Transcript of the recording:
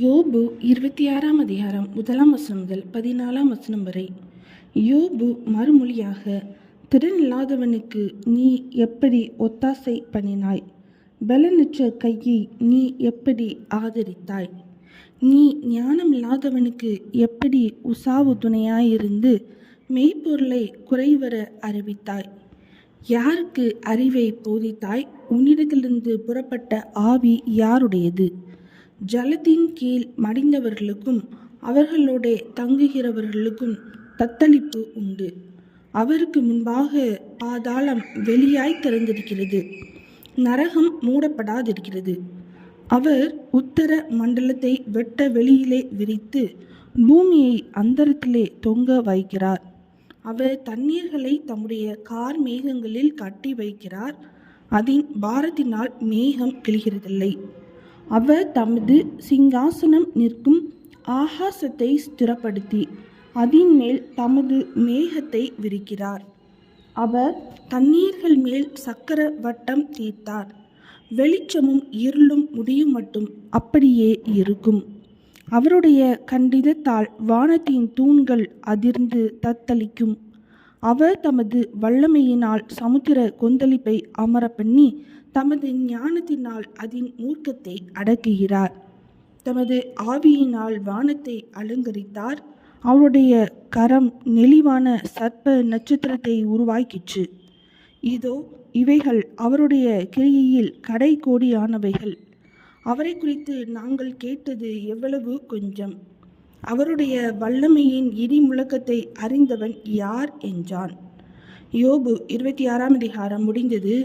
யோபு இருபத்தி ஆறாம் அதிகாரம் முதலாம் வசனம் முதல் பதினாலாம் வசனம் வரை. யோபு மறுமொழியாக திறன் இல்லாதவனுக்கு நீ எப்படி ஒத்தாசை பண்ணினாய்? பலனற்ற கையை நீ எப்படி ஆதரித்தாய்? நீ ஞானம் இல்லாதவனுக்கு எப்படி உசாவு துணையாயிருந்து மெய்ப்பொருளை குறைவர அறிவித்தாய்? யாருக்கு அறிவை போதித்தாய்? உன்னிடத்திலிருந்து புறப்பட்ட ஆவி யாருடையது? ஜலத்தின் கீழ் மடிந்தவர்களுக்கும் அவர்களோடே தங்குகிறவர்களுக்கும் தத்தளிப்பு உண்டு. அவருக்கு முன்பாக பாதாளம் வெளியாய் திறந்திருக்கிறது. நரகம் மூடப்படாதிருக்கிறது. அவர் உத்தர மண்டலத்தை வெட்ட வெளியிலே விரித்து பூமியை அந்தரத்திலே தொங்க வைக்கிறார். அவர் தண்ணீர்களை தம்முடைய கார் மேகங்களில் கட்டி வைக்கிறார். அதன் பாரத்தினால் மேகம் கிழிகிறதில்லை. அவர் தமது சிங்காசனம் நிற்கும் ஆகாசத்தை ஸ்திரப்படுத்தி அதின் மேல் தமது மேகத்தை விரிக்கிறார். அவர் தண்ணீர்கள் மேல் சக்கர வட்டம் தீர்த்தார். வெளிச்சமும் இருளும் முடியும் மட்டும் அப்படியே இருக்கும். அவருடைய கண்டிதத்தால் வானத்தின் தூண்கள் அதிர்ந்து தத்தளிக்கும். அவர் தமது வல்லமையினால் சமுத்திர கொந்தளிப்பை அமர பண்ணி தமது ஞானத்தினால் அதன் மூர்க்கத்தை அடக்குகிறார். தமது ஆவியினால் வானத்தை அலங்கரித்தார். அவருடைய கரம் நெளிவான சர்ப்ப நட்சத்திரத்தை உருவாக்கிற்று. இதோ இவைகள் அவருடைய கிரியையில் கடைகோடியானவைகள் அவரை குறித்து நாங்கள் கேட்டது எவ்வளவு கொஞ்சம். அவருடைய வல்லமையின் இடி முழக்கத்தை அறிந்தவன் யார் என்றான். யோபு இருபத்தி ஆறாம் அதிகாரம் முடிந்தது.